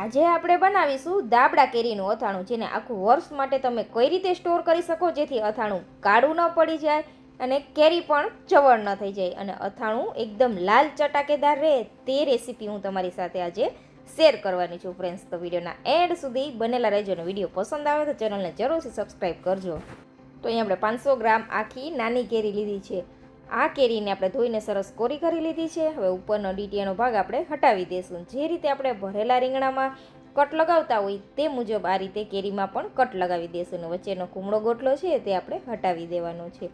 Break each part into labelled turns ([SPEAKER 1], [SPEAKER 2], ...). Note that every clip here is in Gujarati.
[SPEAKER 1] આજે આપણે બનાવીશું દાબડા કેરીનું અથાણું, જેને આખું વર્ષ માટે તમે કઈ રીતે સ્ટોર કરી શકો, જેથી અથાણું કાળું ન પડી જાય અને કેરી પણ ચવળ ન થઈ જાય. અને અથાણું એકદમ લાલ ચટાકેદાર રહે તે રેસીપી હું તમારી સાથે આજે શેર કરવાની છું ફ્રેન્ડ્સ તો વિડીયોના એન્ડ સુધી બનેલા રહેજો અને વીડિયો પસંદ આવે તો ચેનલને જરૂરથી સબસ્ક્રાઈબ કરજો. તો અહીં આપણે પાંચસો ગ્રામ આખી નાની કેરી લીધી છે. આ કેરીને આપણે ધોઈને સરસ કોરી કરી લીધી છે. હવે ઉપરનો ડીટીયાનો ભાગ આપણે હટાવી દઈશું જે રીતે આપણે ભરેલા રીંગણામાં કટ લગાવતા હોય તે મુજબ આ રીતે કેરીમાં પણ કટ લગાવી દઈશું વચ્ચેનો કુમળો ગોટલો છે તે આપણે હટાવી દેવાનો છે.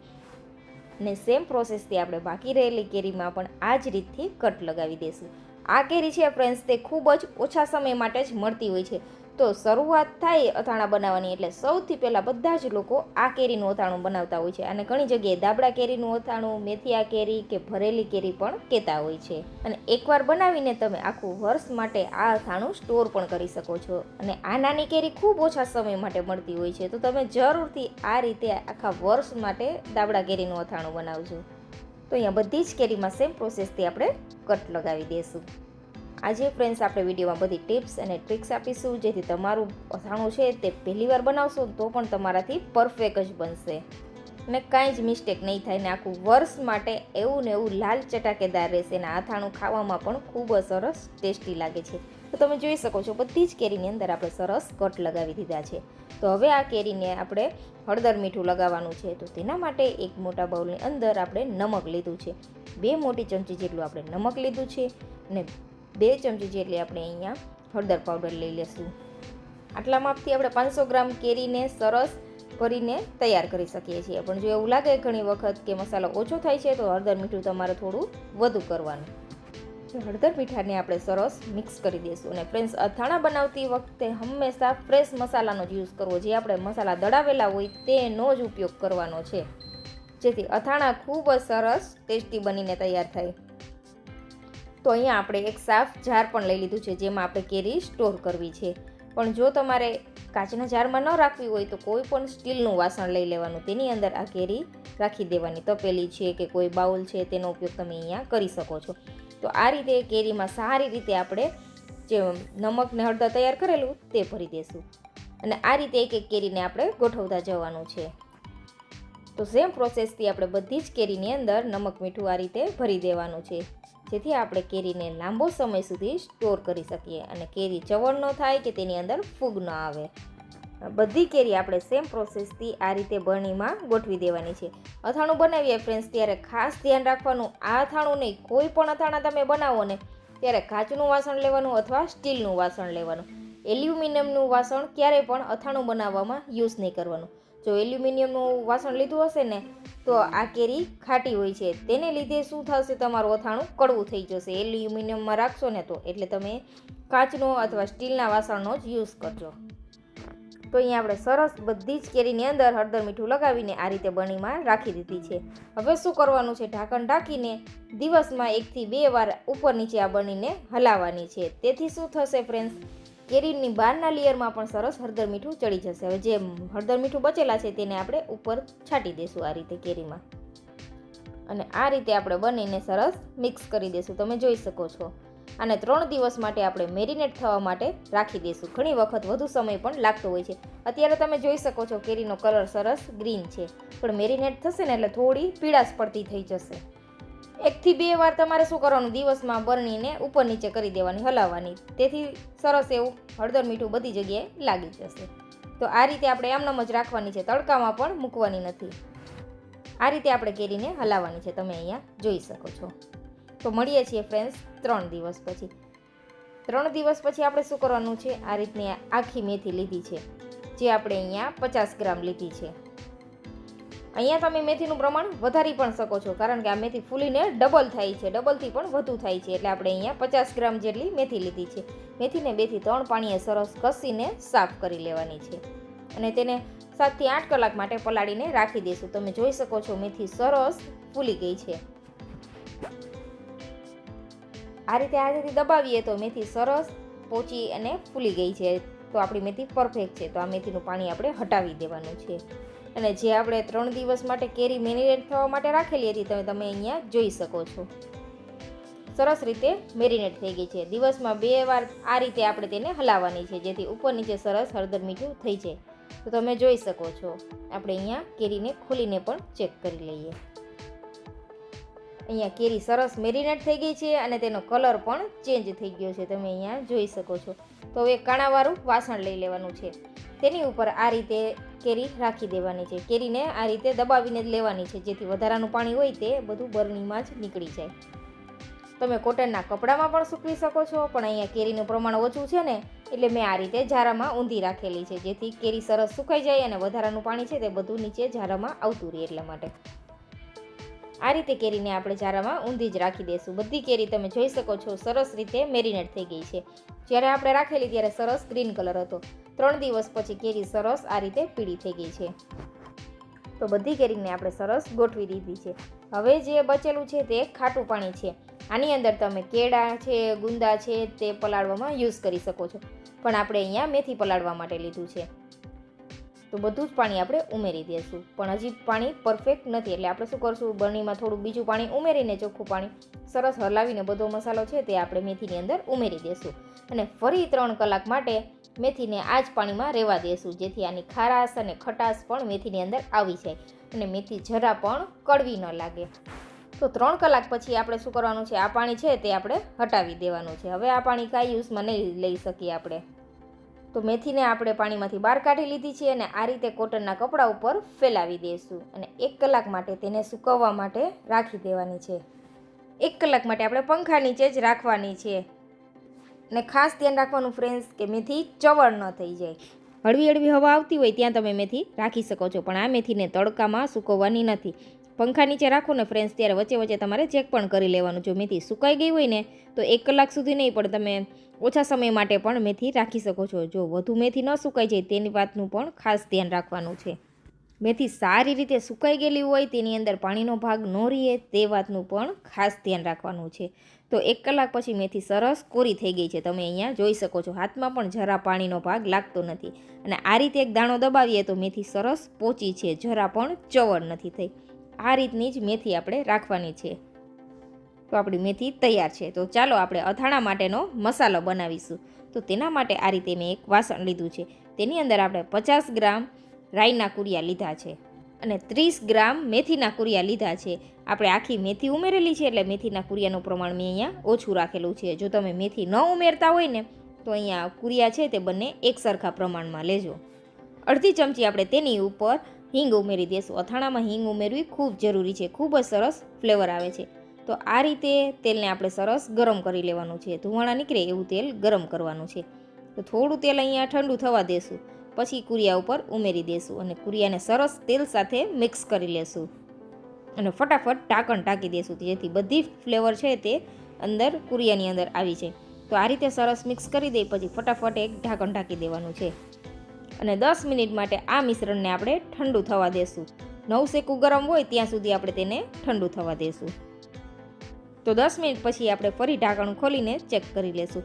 [SPEAKER 1] ને સેમ પ્રોસેસથી આપણે બાકી રહેલી કેરીમાં પણ આ જ રીતથી કટ લગાવી દઈશું આ કેરી છે ફ્રેન્ડ્સ તે ખૂબ જ ઓછા સમય માટે જ મળતી હોય છે. તો શરૂઆત થાય અથાણા બનાવવાની એટલે સૌથી પહેલાં બધા જ લોકો આ કેરીનું અથાણું બનાવતા હોય છે. અને ઘણી જગ્યાએ દાબડા કેરીનું અથાણું, મેથિયા કેરી કે ભરેલી કેરી પણ કહેતા હોય છે. અને એકવાર બનાવીને તમે આખું વર્ષ માટે આ અથાણું સ્ટોર પણ કરી શકો છો. અને આ નાની કેરી ખૂબ ઓછા સમય માટે મળતી હોય છે. તો તમે જરૂરથી આ રીતે આખા વર્ષ માટે દાબડા કેરીનું અથાણું બનાવજો. તો અહીંયા બધી જ કેરીમાં સેમ પ્રોસેસથી આપણે કટ લગાવી દઈશું આજે ફ્રેન્ડ્સ આપણે વિડીયોમાં બધી ટિપ્સ અને ટ્રિક્સ આપીશું. જેથી તમારું અથાણું છે તે પહેલી વાર બનાવશો તો પણ તમારાથી પરફેક્ટ જ બનશે. ને કાંઈ જ મિસ્ટેક નહીં થાય ને આખું વર્ષ માટે એવું ને એવું લાલ ચટાકેદાર રહેશે અને અથાણું ખાવામાં પણ ખૂબ જ સરસ ટેસ્ટી લાગે છે. તો તમે જોઈ શકો છો, બધી જ કેરીની અંદર આપણે સરસ કટ લગાવી દીધા છે. તો હવે આ કેરીને આપણે હળદર મીઠું લગાવવાનું છે. તો તેના માટે એક મોટા બાઉલની અંદર આપણે નમક લીધું છે. બે મોટી ચમચી જેટલું આપણે નમક લીધું છે. અને બે ચમચી જેટલી આપણે અહીંયા હળદર પાવડર લઈ લેશું. આટલા માપથી આપણે પાંચસો ગ્રામ કેરીને સરસ ભરીને તૈયાર કરી શકીએ છીએ. પણ જો એવું લાગે ઘણી વખત કે મસાલો ઓછો થાય છે, તો હળદર મીઠું તમારે થોડું વધુ કરવાનું. હળદર મીઠાને આપણે સરસ મિક્સ કરી દઈશું અને ફ્રેન્ડ્સ અથાણા બનાવતી વખતે હંમેશા ફ્રેશ મસાલાનો જ યુઝ કરવો. જે આપણે મસાલા દળાવેલા હોય તેનો જ ઉપયોગ કરવાનો છે. જેથી અથાણા ખૂબ જ સરસ ટેસ્ટી બનીને તૈયાર થાય. તો અહીંયા આપણે એક સાફ જાર પણ લઈ લીધું છે, જેમાં આપણે કેરી સ્ટોર કરવી છે. પણ જો તમારે કાચના જારમાં ન રાખવી હોય તો કોઈ પણ સ્ટીલનું વાસણ લઈ લેવાનું. તેની અંદર આ કેરી રાખી દેવાની. તપેલી છે કે કોઈ બાઉલ છે તેનો ઉપયોગ તમે અહીંયા કરી શકો છો. તો આ રીતે કેરીમાં સારી રીતે આપણે જે નમક ને હળદર તૈયાર કરેલું તે ભરી દઈશું અને આ રીતે એક એક કેરીને આપણે ગોઠવતા જવાનું છે. તો સેમ પ્રોસેસથી આપણે બધી જ કેરીની અંદર નમક મીઠું આ રીતે ભરી દેવાનું છે. જેથી આપણે કેરીને લાંબો સમય સુધી સ્ટોર કરી શકીએ અને કેરી ચવળ ન થાય કે તેની અંદર ફૂગ ન આવે. બધી કેરી આપણે સેમ પ્રોસેસથી આ રીતે બરણીમાં ગોઠવી દેવાની છે. અથાણું બનાવીએ ફ્રેન્ડ્સ, ત્યારે ખાસ ધ્યાન રાખવાનું આ અથાણું નહીં, કોઈ પણ અથાણા તમે બનાવો ને, ત્યારે કાચનું વાસણ લેવાનું અથવા સ્ટીલનું વાસણ લેવાનું. એલ્યુમિનિયમનું વાસણ ક્યારેય પણ અથાણું બનાવવામાં યુઝ નહીં કરવાનું. જો એલ્યુમિનિયમનું વાસણ લીધું હશે ને, તો આ કેરી ખાટી હોય છે. તેને લીધે શું થશે? તમારું અથાણું કડવું થઈ જશે. એલ્યુમિનિયમમાં રાખશો ને તો, એટલે તમે કાચનો અથવા સ્ટીલના વાસણનો જ યુઝ કરજો. તો અહીંયા આપણે સરસ બધી જ કેરીની અંદર હળદર મીઠું લગાવીને આ રીતે બણીમાં રાખી દીધી છે. હવે શું કરવાનું છે? ઢાંકણ ઢાંકીને દિવસમાં એકથી બે વાર ઉપર નીચે આ બનીને હલાવવાની છે. તેથી શું થશે ફ્રેન્ડ્સ કેરીની બહારના લેયરમાં પણ સરસ હળદર મીઠું ચડી જશે. હવે જે હળદર મીઠું બચેલા છે તેને આપણે ઉપર છાંટી દઈશું આ રીતે કેરીમાં. અને આ રીતે આપણે બનીને સરસ મિક્સ કરી દઈશું તમે જોઈ શકો છો. અને ત્રણ દિવસ માટે આપણે મેરિનેટ થવા માટે રાખી દઈશું ઘણી વખત વધુ સમય પણ લાગતો હોય છે. અત્યારે તમે જોઈ શકો છો કેરીનો કલર સરસ ગ્રીન છે. પણ મેરિનેટ થશે ને એટલે થોડી પીળાશ પડતી થઈ જશે. એકથી બે વાર તમારે શું કરવાનું? દિવસમાં બરણીને ઉપર નીચે કરી દેવાની, હલાવવાની. તેથી સરસ એવું હળદર મીઠું બધી જગ્યાએ લાગી જશે. તો આ રીતે આપણે એમનામ જ રાખવાની છે. તડકામાં પણ મૂકવાની નથી. આ રીતે આપણે કેરીને હલાવવાની છે. તમે અહીંયા જોઈ શકો છો. તો મળીએ છીએ ફ્રેન્ડ્સ ત્રણ દિવસ પછી. ત્રણ દિવસ પછી આપણે શું કરવાનું છે? આ રીતની આખી મેથી લીધી છે, જે આપણે અહીંયા પચાસ ગ્રામ લીધી છે. અહીંયા તમે મેથીનું પ્રમાણ વધારી પણ શકો છો, કારણ કે આ મેથી ફૂલીને ડબલ થાય છે ડબલથી પણ વધુ થાય છે. એટલે આપણે અહીંયા પચાસ ગ્રામ જેટલી મેથી લીધી છે. મેથીને બેથી ત્રણ પાણીએ સરસ કસીને સાફ કરી લેવાની છે. અને તેને સાતથી આઠ કલાક માટે પલાળીને રાખી દઈશું. તમે જોઈ શકો છો મેથી સરસ ફૂલી ગઈ છે. આ રીતે આ રીતે દબાવીએ તો મેથી સરસ પોચી અને ફૂલી ગઈ છે. તો આપણી મેથી પરફેક્ટ છે. તો આ મેથીનું પાણી આપણે હટાવી દેવાનું છે. અને જે આપણે ત્રણ દિવસ માટે કેરી મેરિનેટ થવા માટે રાખેલી હતી, તમે તમે અહીંયા જોઈ શકો છો. સરસ રીતે મેરિનેટ થઈ ગઈ છે. દિવસમાં બે વાર આ રીતે આપણે તેને હલાવવાની છે, જેથી ઉપર નીચે સરસ હળદર મીઠું થઈ જાય. તો તમે જોઈ શકો છો. આપણે અહીંયા કેરીને ખોલીને પણ ચેક કરી લઈએ. અહીંયા કેરી સરસ મેરિનેટ થઈ ગઈ છે અને તેનો કલર પણ ચેન્જ થઈ ગયો છે. તમે અહીંયા જોઈ શકો છો. તો હવે કાણાવાળું વાસણ લઈ લેવાનું છે. તેની ઉપર આ રીતે કેરી રાખી દેવાની છે. કેરીને આ રીતે દબાવીને જ લેવાની છે. જેથી વધારાનું પાણી હોય તે બધું બરણીમાં જ નીકળી જાય. તમે કોટનના કપડામાં પણ સૂકવી શકો છો, પણ અહીંયા કેરીનું પ્રમાણ ઓછું છે ને, એટલે મેં આ રીતે ઝારામાં ઊંધી રાખેલી છે. જેથી કેરી સરસ સુકાઈ જાય અને વધારાનું પાણી છે તે બધું નીચે ઝારામાં આવતું રહે એટલા માટે. આ રીતે કેરીને આપણે ઝારામાં ઊંધી જ રાખી દઈશું બધી કેરી તમે જોઈ શકો છો, સરસ રીતે મેરિનેટ થઈ ગઈ છે. જ્યારે આપણે રાખેલી ત્યારે સરસ ગ્રીન કલર હતો. ત્રણ દિવસ પછી કેરી સરસ આ રીતે પીળી થઈ ગઈ છે. તો બધી કેરીને આપણે સરસ ગોઠવી દીધી છે. હવે જે બચેલું છે તે ખાટું પાણી છે. આની અંદર તમે કેળા છે, ગુંદા છે તે પલાળવામાં યુઝ કરી શકો છો. પણ આપણે અહીંયા મેથી પલાળવા માટે લીધું છે. તો બધું જ પાણી આપણે ઉમેરી દઈશું. પણ હજી પાણી પરફેક્ટ નથી એટલે આપણે શું કરશું? બરણીમાં થોડું બીજું પાણી ઉમેરીને ચોખ્ખું પાણી સરસ હલાવીને બધો મસાલો છે તે આપણે મેથીની અંદર ઉમેરી દઈશું. અને ફરી ત્રણ કલાક માટે મેથીને આ જ પાણીમાં રહેવા દઈશું જેથી આની ખારાશ અને ખટાશ પણ મેથીની અંદર આવી જાય અને મેથી જરા પણ કડવી ન લાગે. તો ત્રણ કલાક પછી આપણે શું કરવાનું છે? આ પાણી છે તે આપણે હટાવી દેવાનું છે. હવે આ પાણી કાંઈ યુઝમાં નહીં લઈ શકીએ આપણે. તો મેથીને આપણે પાણીમાંથી બહાર કાઢી લીધી છે અને આ રીતે કોટનના કપડા ઉપર ફેલાવી દઈશું અને એક કલાક માટે તેને સૂકવવા માટે રાખી દેવાની છે. એક કલાક માટે આપણે પંખા નીચે જ રાખવાની છે. અને ખાસ ધ્યાન રાખવાનું ફ્રેન્ડ્સ કે મેથી ચવળ ન થઈ જાય. હળવી હળવી હવા આવતી હોય ત્યાં તમે મેથી રાખી શકો છો, પણ આ મેથીને તડકામાં સૂકવવાની નથી. પંખા નીચે રાખો ને ફ્રેન્ડ્સ ત્યારે વચ્ચે વચ્ચે તમારે ચેક પણ કરી લેવાનું. જો મેથી સુકાઈ ગઈ હોય ને, તો એક કલાક સુધી નહીં, પણ તમે ઓછા સમય માટે પણ મેથી રાખી શકો છો. જો વધુ મેથી ન સુકાઈ જાય, તેની વાતનું પણ ખાસ ધ્યાન રાખવાનું છે. મેથી સારી રીતે સુકાઈ ગયેલી હોય, તેની અંદર પાણીનો ભાગ ન રહે તે વાતનું પણ ખાસ ધ્યાન રાખવાનું છે. તો એક કલાક પછી મેથી સરસ કોરી થઈ ગઈ છે. તમે અહીંયા જોઈ શકો છો, હાથમાં પણ જરા પાણીનો ભાગ લાગતો નથી. અને આ રીતે એક દાણો દબાવીએ તો મેથી સરસ પોચી છે, જરા પણ ચવડ નથી થઈ. આ રીતની જ મેથી આપણે રાખવાની છે. તો આપણી મેથી તૈયાર છે. તો ચાલો આપણે અથાણા માટેનો મસાલો બનાવીશું. તો તેના માટે આ રીતે મેં એક વાસણ લીધું છે. તેની અંદર આપણે પચાસ ગ્રામ રાઈના કુરિયા લીધા છે અને ત્રીસ ગ્રામ મેથીના કુરિયા લીધા છે. આપણે આખી મેથી ઉમેરેલી છે એટલે મેથીના કુરિયાનું પ્રમાણ મેં અહીંયા ઓછું રાખેલું છે. જો તમે મેથી ન ઉમેરતા હોય ને, તો અહીંયા કુરિયા છે તે બંને એક સરખા પ્રમાણમાં લેજો. અડધી ચમચી આપણે તેની ઉપર હિંગ ઉમેરી દઈશું અથાણામાં હિંગ ઉમેરવી ખૂબ જરૂરી છે. ખૂબ જ સરસ ફ્લેવર આવે છે. તો આ રીતે તેલને આપણે સરસ ગરમ કરી લેવાનું છે. ધુવાણા નીકળે એવું તેલ ગરમ કરવાનું છે. તો થોડું તેલ અહીંયા ઠંડુ થવા દેશું. પછી કુરિયા ઉપર ઉમેરી દેશું અને કુરિયાને સરસ તેલ સાથે મિક્સ કરી લેશું. અને ફટાફટ ઢાંકણ ઢાંકી દેશું, જેથી બધી ફ્લેવર છે તે અંદર કુરિયાની અંદર આવી જાય. તો આ રીતે સરસ મિક્સ કરી દઈ પછી ફટાફટ એક ઢાંકણ ઢાંકી દેવાનું છે. અને દસ મિનિટ માટે આ મિશ્રણને આપણે ઠંડુ થવા દેશું. નવ શેકું ગરમ હોય ત્યાં સુધી આપણે તેને ઠંડુ થવા દેશું. તો દસ મિનિટ પછી આપણે ફરી ઢાંકણ ખોલીને ચેક કરી લેશું.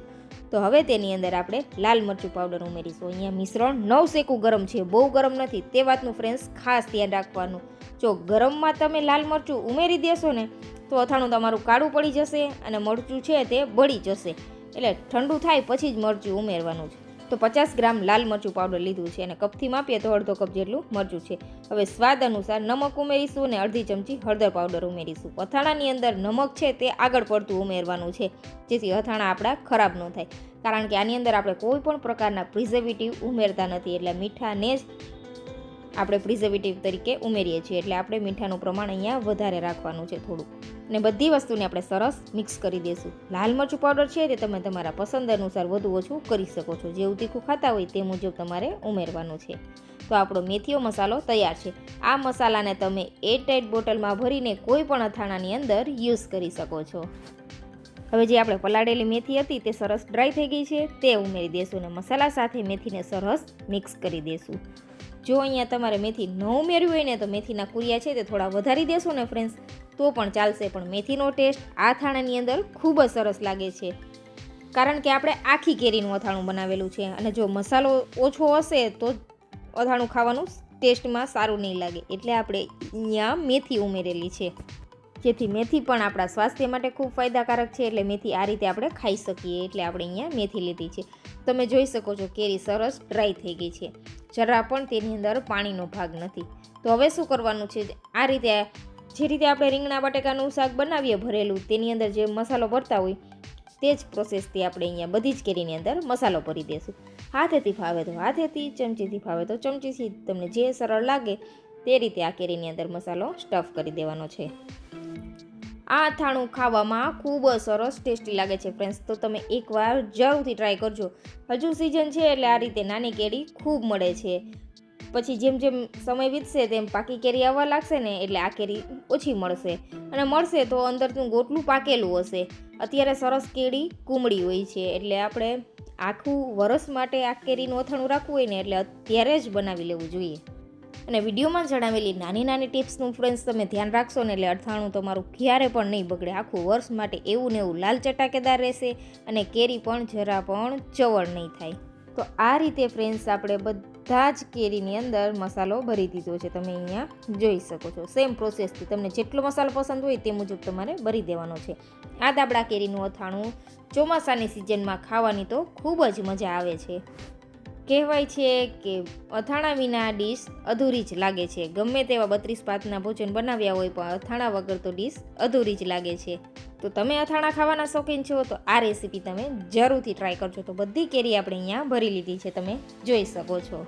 [SPEAKER 1] તો હવે તેની અંદર આપણે લાલ મરચું પાવડર ઉમેરીશું. અહીંયા મિશ્રણ નવ શેકું ગરમ છે, બહુ ગરમ નથી. તે વાતનું ફ્રેન્ડ્સ ખાસ ધ્યાન રાખવાનું. જો ગરમમાં તમે લાલ મરચું ઉમેરી દેશો ને, તો અથાણું તમારું કાળું પડી જશે અને મરચું છે તે બળી જશે. એટલે ઠંડુ થાય પછી જ મરચું ઉમેરવાનું છે. તો પચાસ ગ્રામ લાલ મરચું પાવડર લીધું છે અને કપથી માપીએ તો અડધો કપ જેટલું મરચું છે. હવે સ્વાદ અનુસાર નમક ઉમેરીશું અને અડધી ચમચી હળદર પાવડર ઉમેરીશું. અથાણાની અંદર નમક છે તે આગળ પડતું ઉમેરવાનું છે. જેથી અથાણા આપણા ખરાબ ન થાય. કારણ કે આની અંદર આપણે કોઈ પણ પ્રકારના પ્રિઝર્વેટિવ ઉમેરતા નથી. એટલે મીઠાને જ આપણે પ્રિઝર્વેટિવ તરીકે ઉમેરીએ છીએ. એટલે આપણે મીઠાનું પ્રમાણ અહીંયા વધારે રાખવાનું છે થોડું અને બધી વસ્તુને આપણે સરસ મિક્સ કરી દઈશું. લાલ મરચું પાવડર છે તે તમે તમારા પસંદ અનુસાર વધુ ઓછું કરી શકો છો. જેવું તીખું ખાતા હોય તે મુજબ તમારે ઉમેરવાનું છે. તો આપણો મેથીઓ મસાલો તૈયાર છે. આ મસાલાને તમે એરટાઇટ બોટલમાં ભરીને કોઈ પણ અથાણાની અંદર યુઝ કરી શકો છો. હવે જે આપણે પલાળેલી મેથી હતી તે સરસ ડ્રાય થઈ ગઈ છે, તે ઉમેરી દેશું અને મસાલા સાથે મેથીને સરસ મિક્સ કરી દેશું. જો અહીંયા તમારે મેથી ન ઉમેરવી હોય ને તો મેથીના કુરિયા છે તે થોડા વધારી દેશો ને ફ્રેન્ડ્સ તો પણ ચાલશે, પણ મેથીનો ટેસ્ટ આ અથાણાની અંદર ખૂબ જ સરસ લાગે છે. કારણ કે આપણે આખી કેરીનું અથાણું બનાવેલું છે અને જો મસાલો ઓછો હશે તો અથાણું ખાવાનું ટેસ્ટમાં સારું નહીં લાગે. એટલે આપણે અહીંયા મેથી ઉમેરેલી છે. જેથી મેથી પણ આપણા સ્વાસ્થ્ય માટે ખૂબ ફાયદાકારક છે, એટલે મેથી આ રીતે આપણે ખાઈ શકીએ, એટલે આપણે અહીંયા મેથી લીધી છે. તમે જોઈ શકો છો કેરી સરસ ડ્રાય થઈ ગઈ છે. જરા પણ તેની અંદર પાણીનો ભાગ નથી. તો હવે શું કરવાનું છે? આ રીતે જે રીતે આપણે રીંગણા, બટેકાનું શાક બનાવીએ ભરેલું, તેની અંદર જે મસાલો ભરતા હોય, તે જ પ્રોસેસથી આપણે અહીંયા બધી જ કેરીની અંદર મસાલો ભરી દઈશું હાથેથી ફાવે તો હાથેથી, ચમચીથી ફાવે તો ચમચીથી. તમને જે સરળ લાગે તે રીતે આ કેરીની અંદર મસાલો સ્ટફ કરી દેવાનો છે. આ અથાણું ખાવામાં ખૂબ સરસ ટેસ્ટી લાગે છે ફ્રેન્ડ્સ તો તમે એકવાર જરૂરથી ટ્રાય કરજો. હજુ સિઝન છે એટલે આ રીતે નાની કેરી ખૂબ મળે છે. પછી જેમ જેમ સમય વીતશે તેમ પાકી કેરી આવવા લાગશે ને એટલે આ કેરી ઓછી મળશે. અને મળશે તો અંદરનું ગોટલું પાકેલું હશે. અત્યારે સરસ કેરી કુમળી હોય છે એટલે આપણે આખું વરસ માટે આ કેરીનું અથાણું રાખવું હોય ને એટલે અત્યારે જ બનાવી લેવું જોઈએ. અને વિડીયોમાં જણાવેલી નાની નાની ટિપ્સનું ફ્રેન્ડ્સ, તમે ધ્યાન રાખશો ને એટલે અડથાણું તમારું ક્યારે પણ નહીં બગડે. આખું વર્ષ માટે એવું ને એવું લાલ ચટાકેદાર રહેશે અને કેરી પણ જરા પણ ચવળ નહીં થાય. તો આ રીતે ફ્રેન્ડ્સ, આપણે બધા જ કેરીની અંદર મસાલો ભરી દીધો છે. તમે અહીંયા જોઈ શકો છો. સેમ પ્રોસેસથી તમને જેટલો મસાલો પસંદ હોય તે મુજબ તમારે ભરી દેવાનો છે. આ દાબડા કેરીનું અથાણું ચોમાસાની સિઝનમાં ખાવાની તો ખૂબ જ મજા આવે છે. કહેવાય છે કે અથાણા વિના ડીશ અધૂરી જ લાગે છે. ગમે તેવા બત્રીસ પાતના ભોજન બનાવ્યા હોય પણ અથાણા વગર તો ડીશ અધૂરી જ લાગે છે. તો તમે અથાણા ખાવાના શોખીન છો તો આ રેસીપી તમે જરૂરથી ટ્રાય કરજો. તો બધી કેરી આપણે અહીંયા ભરી લીધી છે. તમે જોઈ શકો છો.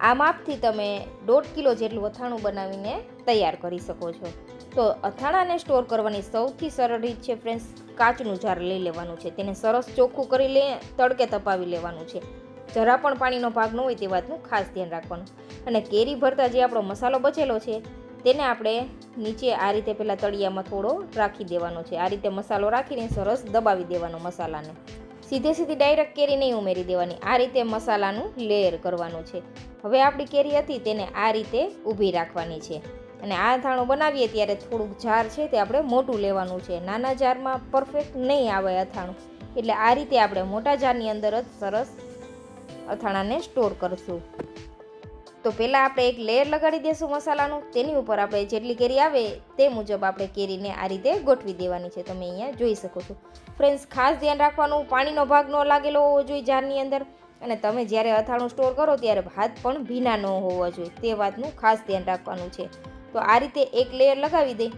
[SPEAKER 1] આ માપથી તમે દોઢ કિલો જેટલું અથાણું બનાવીને તૈયાર કરી શકો છો. તો અથાણાને સ્ટોર કરવાની સૌથી સરળ રીત છે ફ્રેન્ડ્સ કાચનું જાર લઈ લેવાનું છે. તેને સરસ ચોખ્ખું કરી લે, તડકે તપાવી લેવાનું છે. જરા પણ પાણીનો ભાગ ન હોય તે વાતનું ખાસ ધ્યાન રાખવાનું. અને કેરી ભરતા જે આપણો મસાલો બચેલો છે, તેને આપણે નીચે આ રીતે પહેલાં તળિયામાં થોડો રાખી દેવાનો છે. આ રીતે મસાલો રાખીને સરસ દબાવી દેવાનો મસાલાને. સીધે સીધી ડાયરેક્ટ કેરી નહીં ઉમેરી દેવાની. આ રીતે મસાલાનું લેયર કરવાનું છે. હવે આપણી કેરી હતી તેને આ રીતે ઊભી રાખવાની છે. અને આ અથાણું બનાવીએ ત્યારે થોડુંક જાર છે તે આપણે મોટું લેવાનું છે. નાના જારમાં પરફેક્ટ નહીં આવે અથાણું એટલે આ રીતે આપણે મોટા જારની અંદર જ સરસ અથાણાને સ્ટોર કરશું. તો પહેલાં આપણે એક લેયર લગાડી દઈશું મસાલાનું. તેની ઉપર આપણે જેટલી કેરી આવે તે મુજબ આપણે કેરીને આ રીતે ગોઠવી દેવાની છે. તમે અહીંયા જોઈ શકો છો. ફ્રેન્ડ્સ, ખાસ ધ્યાન રાખવાનું, પાણીનો ભાગ ન લાગેલો હોવો જોઈએ જારની અંદર. અને તમે જ્યારે અથાણું સ્ટોર કરો ત્યારે ભાત પણ ભીના ન હોવા જોઈએ. તે વાતનું ખાસ ધ્યાન રાખવાનું છે. તો આ રીતે એક લેયર લગાવી દઈ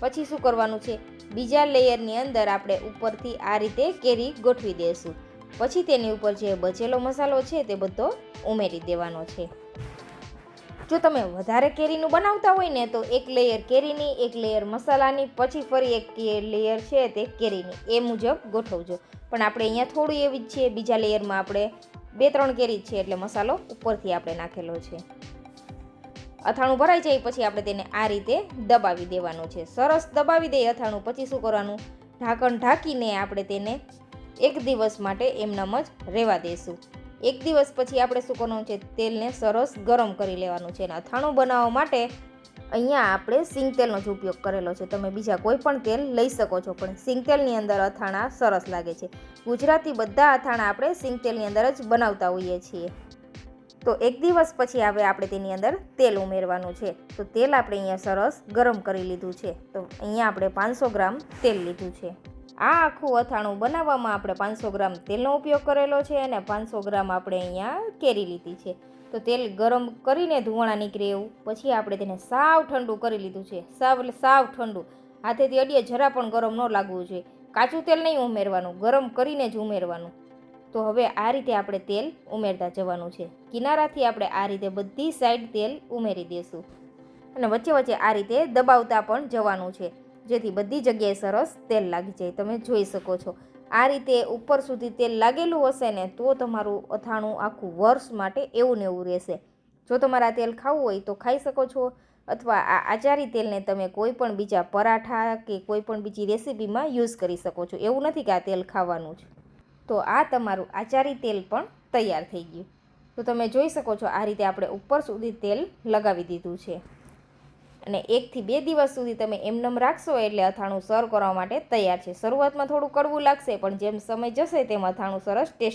[SPEAKER 1] પછી શું કરવાનું છે? બીજા લેયરની અંદર આપણે ઉપરથી આ રીતે કેરી ગોઠવી દઈશું પછી તેની ઉપર જે બચેલો મસાલો છે તે બધો ઉમેરી દેવાનો છે. જો તમે વધારે કેરીનું બનાવતા હોય ને તો એક લેયર કેરીની, એક લેયર મસાલાની, પછી ફરી એક લેયર છે તે કેરીની. એ મુજબ ગોઠવજો. પણ આપણે અહીંયા થોડું એવી જ છે, બીજા લેયરમાં આપણે બે ત્રણ કેરી છે એટલે મસાલો ઉપરથી આપણે નાખેલો છે. અથાણું ભરાઈ જાય પછી આપણે તેને આ રીતે દબાવી દેવાનું છે. સરસ દબાવી દઈએ અથાણું, પછી શું કરવાનું? ઢાંકણ ઢાંકીને આપણે તેને એક દિવસ માટે એમનામ જ રહેવા દઈશું એક દિવસ પછી આપણે શું કરવાનું છે? તેલને સરસ ગરમ કરી લેવાનું છે અને અથાણું બનાવવા માટે અહીંયા આપણે સિંગ તેલનો જ ઉપયોગ કરેલો છે. તમે બીજા કોઈ પણ તેલ લઈ શકો છો, પણ સિંગ તેલની અંદર અથાણા સરસ લાગે છે. ગુજરાતી બધા અથાણા આપણે સિંગ તેલની અંદર જ બનાવતા હોઈએ છીએ. તો એક દિવસ પછી હવે આપણે તેની અંદર તેલ ઉમેરવાનું છે. તો તેલ આપણે અહીંયા સરસ ગરમ કરી લીધું છે. તો અહીંયા આપણે પાંચસો ગ્રામ તેલ લીધું છે. આ આખું અથાણું બનાવવામાં આપણે પાંચસો ગ્રામ તેલનો ઉપયોગ કરેલો છે અને પાંચસો ગ્રામ આપણે અહીંયા કેરી લીધી છે. તો તેલ ગરમ કરીને ધુવાણા નીકળે એવું. પછી આપણે તેને સાવ ઠંડુ કરી લીધું છે. સાવ એટલે સાવ ઠંડુ. હાથેથી અડીએ જરા પણ ગરમ ન લાગવું જોઈએ. કાચું તેલ નહીં ઉમેરવાનું. ગરમ કરીને જ ઉમેરવાનું. તો હવે આ રીતે આપણે તેલ ઉમેરતા જવાનું છે. કિનારાથી આપણે આ રીતે બધી સાઈડ તેલ ઉમેરી દઈશું. અને વચ્ચે વચ્ચે આ રીતે દબાવતા પણ જવાનું છે. જેથી બધી જગ્યાએ સરસ તેલ લાગી જાય. તમે જોઈ શકો છો. આ રીતે ઉપર સુધી તેલ લાગેલું હશે ને, તો તમારું અથાણું આખું વર્ષ માટે એવું ને એવું રહેશે. જો તમારા તેલ ખાવું હોય તો ખાઈ શકો છો. અથવા આ આચારી તેલને તમે કોઈ પણ બીજા પરાઠા કે કોઈ પણ બીજી રેસીપીમાં યુઝ કરી શકો છો. એવું નથી કે આ તેલ ખાવાનું છે તો આ તમારું આચારી તેલ પણ તૈયાર થઈ ગયું. તો તમે જોઈ શકો છો આ રીતે આપણે ઉપર સુધી તેલ લગાવી દીધું છે. અને એકથી બે દિવસ સુધી તમે એમનેમ રાખશો એટલે અથાણું સર્વ કરવા માટે તૈયાર છે. શરૂઆતમાં થોડું કડવું લાગશે, પણ જેમ સમય જશે તેમ અથાણું સરસ ટેસ્ટ